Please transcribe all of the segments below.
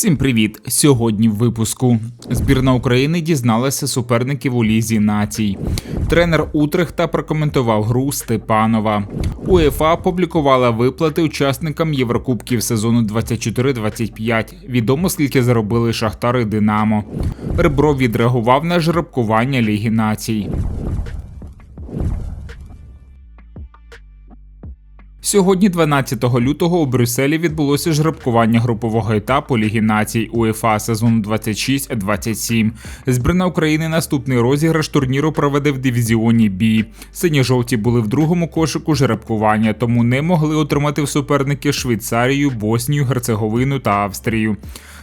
Всім привіт! Сьогодні в випуску збірна України дізналася суперників у лізі націй. Тренер Утрехта прокоментував гру Степанова. УЄФА опублікувала виплати учасникам Єврокубків сезону 24-25. Відомо скільки заробили Шахтар і Динамо. Ребро відреагував на жеребкування Ліги націй. Сьогодні, 12 лютого, у Брюсселі відбулося жребкування групового етапу Ліги націй УЄФА сезону 26-27. Збірна України наступний розіграш турніру проведе в дивізіоні Бі. Сині-жовті були в другому кошику жеребкування, тому не могли отримати в суперники Швейцарію, Боснію, Герцеговину та Австрію.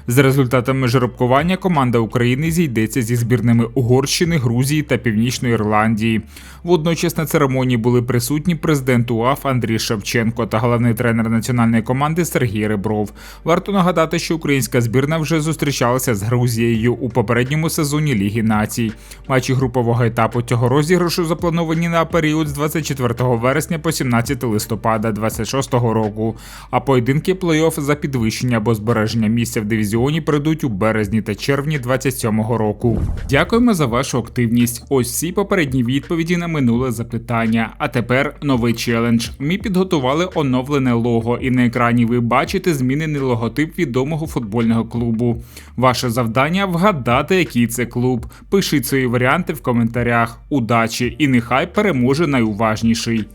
За результатами жеребкування команда України зійдеться зі збірними Угорщини, Грузії та Північної Ірландії. Водночас на церемонії були присутні президент УАФ Андрій Шевченко та головний тренер національної команди Сергій Ребров. Варто нагадати, що українська збірна вже зустрічалася з Грузією у попередньому сезоні Ліги націй. Матчі групового етапу цього розіграшу заплановані на період з 24 вересня по 17 листопада 2026 року. А поєдинки плей-офф за підвищення або збереження місця в дивізіоні прийдуть у березні та червні 27-го року. Дякуємо за вашу активність. Ось всі попередні відповіді на минуле запитання. А тепер новий челендж. Ми підготували оновлене лого, і на екрані ви бачите змінений логотип відомого футбольного клубу. Ваше завдання вгадати, який це клуб. Пишіть свої варіанти в коментарях. Удачі! І нехай переможе найуважніший.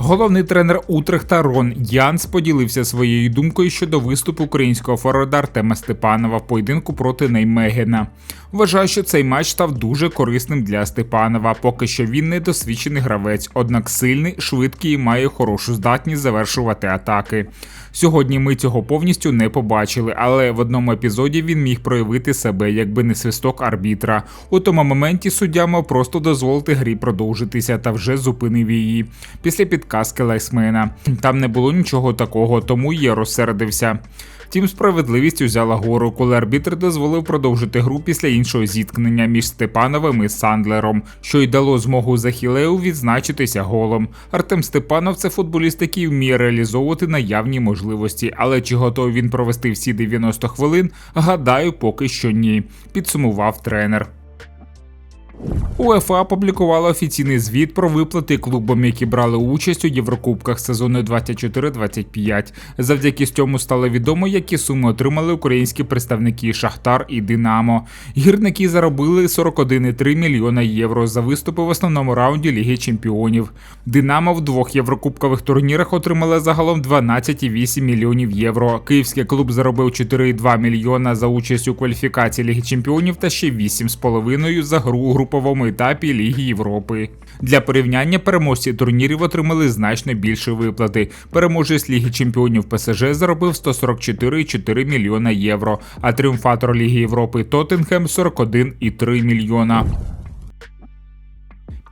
Головний тренер Утрехта Рон Янс поділився своєю думкою щодо виступу українського форварда Артема Степанова в поєдинку проти Неймегена. Вважаю, що цей матч став дуже корисним для Степанова. Поки що він не досвідчений гравець, однак сильний, швидкий і має хорошу здатність завершувати атаки. Сьогодні ми цього повністю не побачили, але в одному епізоді він міг проявити себе, якби не свисток арбітра. У тому моменті суддя мав просто дозволити грі продовжитися та вже зупинив її. Після підказки Лайсмена там не було нічого такого, тому я розсердився. Втім, справедливість узяла гору, коли арбітр дозволив продовжити гру після іншого зіткнення між Степановим і Сандлером, що й дало змогу Захілею відзначитися голом. Артем Степанов це футболіст, який вміє реалізовувати наявні можливості, але чи готовий він провести всі 90 хвилин? Гадаю, поки що ні. Підсумував тренер. УЕФА опублікувала офіційний звіт про виплати клубам, які брали участь у Єврокубках сезону 24-25. Завдяки цьому стало відомо, які суми отримали українські представники Шахтар і Динамо. Гірники заробили 41,3 мільйона євро за виступи в основному раунді Ліги Чемпіонів. Динамо в двох єврокубкових турнірах отримали загалом 12,8 мільйонів євро. Київський клуб заробив 4,2 мільйона за участь у кваліфікації Ліги Чемпіонів та ще 8,5 за гру у груповому етапі Ліги Європи. Для порівняння переможці турнірів отримали значно більше виплати. Переможець Ліги Чемпіонів ПСЖ заробив 144,4 мільйона євро, а тріумфатор Ліги Європи Тоттенхем 41,3 мільйона.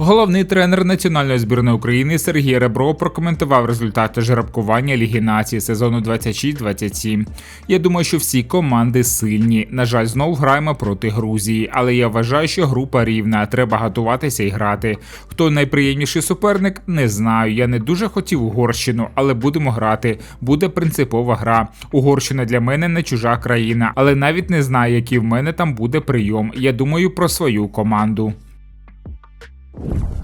Головний тренер національної збірної України Сергій Ребро прокоментував результати жеребкування Ліги нації сезону 26-27. Я думаю, що всі команди сильні. На жаль, знову граємо проти Грузії, але я вважаю, що група рівна. Треба готуватися і грати. Хто найприємніший суперник, не знаю. Я не дуже хотів Угорщину, але будемо грати. Буде принципова гра. Угорщина для мене не чужа країна, але навіть не знаю, який в мене там буде прийом. Я думаю про свою команду.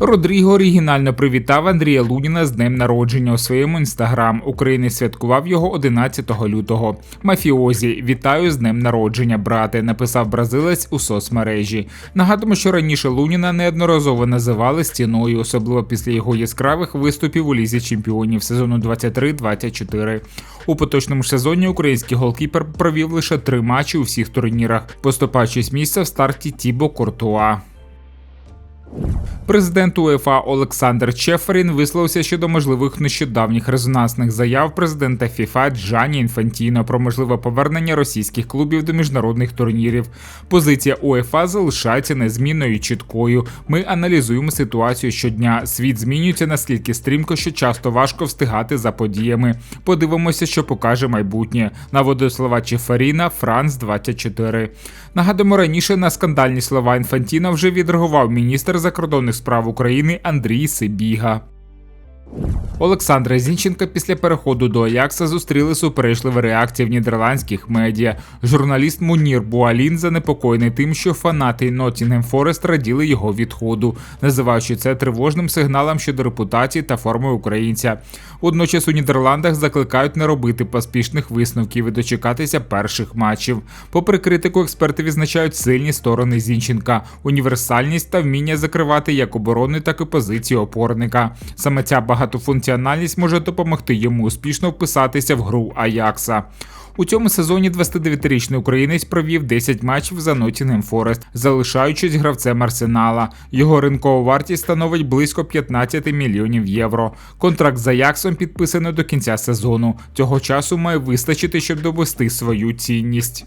Родріго оригінально привітав Андрія Луніна з днем народження у своєму інстаграм. України святкував його 11 лютого. Мафіозі вітаю з днем народження, брате. Написав бразилець у соцмережі. Нагадуємо, що раніше Луніна неодноразово називали стіною, особливо після його яскравих виступів у лізі чемпіонів сезону 23-24. У поточному сезоні український голкіпер провів лише три матчі у всіх турнірах, поступаючись місця в старті Тібо Кортуа. Президент УЄФА Олександр Чеферін висловився щодо можливих нещодавніх резонансних заяв президента ФІФА Джані Інфантіно про можливе повернення російських клубів до міжнародних турнірів. Позиція УЄФА залишається незмінною і чіткою. Ми аналізуємо ситуацію щодня. Світ змінюється наскільки стрімко, що часто важко встигати за подіями. Подивимося, що покаже майбутнє. Наводить слова Чеферіна, Франц 24. Нагадуємо, раніше на скандальні слова Інфантіно вже відреагував міністр закордонних справ України Андрій Сибіга. Олександра Зінченка після переходу до Аякса зустріли суперечливі реакції в нідерландських медіа. Журналіст Мунір Буалін занепокоєний тим, що фанати Ноттінгем Форест раділи його відходу, називаючи це тривожним сигналом щодо репутації та форми українця. Водночас у Нідерландах закликають не робити поспішних висновків і дочекатися перших матчів. Попри критику, експерти відзначають сильні сторони Зінченка, універсальність та вміння закривати як оборони, так і позиції опорника. Саме ця багатофункціональність може допомогти йому успішно вписатися в гру Аякса. У цьому сезоні 29-річний українець провів 10 матчів за Ноттінгем Форест, залишаючись гравцем Арсенала. Його ринкова вартість становить близько 15 мільйонів євро. Контракт з Аяксом підписано до кінця сезону. Цього часу має вистачити, щоб довести свою цінність.